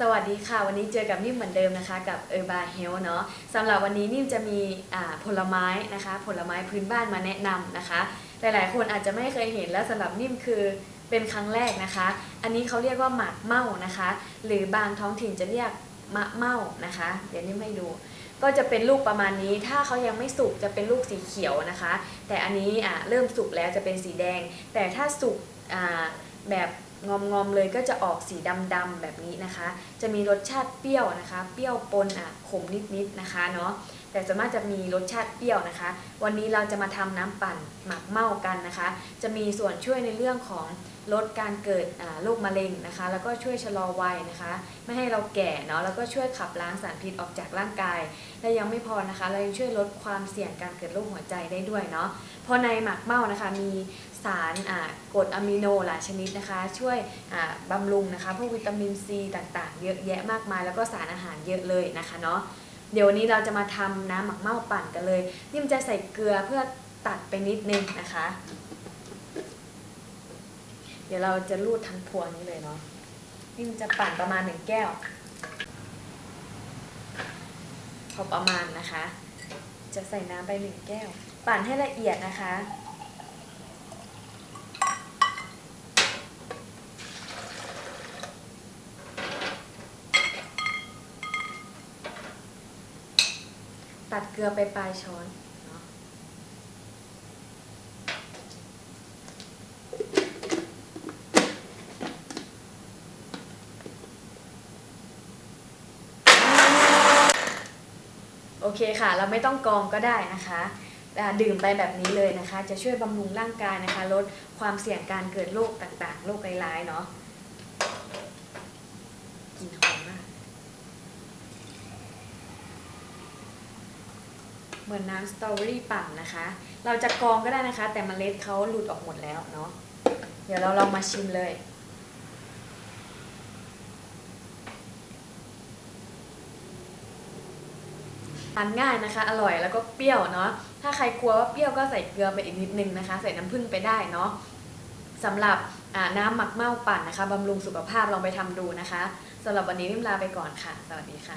สวัสดีค่ะ วันนี้เจอกับนิ่มเหมือนเดิมนะคะ กับเออร์บาเฮลเนาะสำหรับวันนี้นิ่มจะมีผลไม้นะคะ ผลไม้พื้นบ้านมาแนะนำนะคะ หลายๆ คนอาจจะไม่เคยเห็นแล้วสำหรับนิ่มคือเป็นครั้งแรกนะคะ อันนี้เขาเรียกว่าหมากเม่านะคะ หรือบางท้องถิ่นจะเรียกมะเม่านะคะ เดี๋ยวนิ่มให้ดู ก็จะเป็นลูกประมาณนี้ ถ้าเขายังไม่สุกจะเป็นลูกสีเขียวนะคะ แต่อันนี้อ่าเริ่มสุกแล้วจะเป็นสีแดง แต่ถ้าสุกอ่าแบบ งอมๆเลยก็จะออกสีดำๆแบบนี้นะคะ จะมีรสชาติเปรี้ยวนะคะ เปรี้ยวปนอะขมนิดๆนะคะเนาะแต่ส่วนมากจะมีรสชาติเปรี้ยวนะคะ วันนี้เราจะมาทำน้ำปั่นหมักเมากันนะคะ จะมีส่วนช่วยในเรื่องของ ลดการเกิดโรคมะเร็งนะคะ แล้วก็ช่วยชะลอวัยนะคะ ไม่ให้เราแก่เนาะแล้วก็ช่วยขับล้างสารพิษออกจากร่างกาย และยังไม่พอนะคะ เรายังช่วยลดความเสี่ยงการเกิดโรคหัวใจได้ด้วยเนาะเพราะในหมักเมานะคะมีสารกรดอะมิโนหลายชนิดนะคะ ช่วยบำรุงนะคะพวกวิตามินซีต่างๆ เยอะแยะมากมาย แล้วก็สารอาหารเยอะเลยนะคะเนาะเดี๋ยววันนี้เราจะมาทำน้ำหมักเม่าปั่นกันเลยนิ่มจะใส่เกลือเพื่อตัดไปนิดนึงนะคะ เดี๋ยวเราจะรูดทั้งพวงนี้เลยเนาะนิ่มันจะปั่นประมาณหนึ่งแก้ว พอประมาณนะคะ จะใส่น้ำไปหนึ่งแก้ว ปั่นให้ละเอียดนะคะตัดเกลือไปปลายช้อนเนาะ โอเคค่ะ เราไม่ต้องกรองก็ได้นะคะดื่มไปแบบนี้เลยนะคะ จะช่วยบำรุงร่างกายนะคะ ลดความเสี่ยงการเกิดโรคต่างๆโรคร้ายๆเนาะกินหอมมาก เหมือนน้ำสตรอเบอรี่ปั่นนะคะ เราจะกรองก็ได้นะคะ แต่เมล็ดเขาหลุดออกหมดแล้วเนาะเดี๋ยวเราลองมาชิมเลย ทานง่ายนะคะ อร่อยแล้วก็เปรี้ยวเนาะถ้าใครกลัวว่าเปรี้ยวก็ใส่เกลือไปอีกนิดนึงนะคะ ใส่น้ำผึ้งไปได้เนาะสำหรับน้ำหมักเม้าปั่นนะคะบำรุงสุขภาพลองไปทำดูนะคะสำหรับวันนี้นิ่มลาไปก่อนค่ะ สวัสดีค่ะ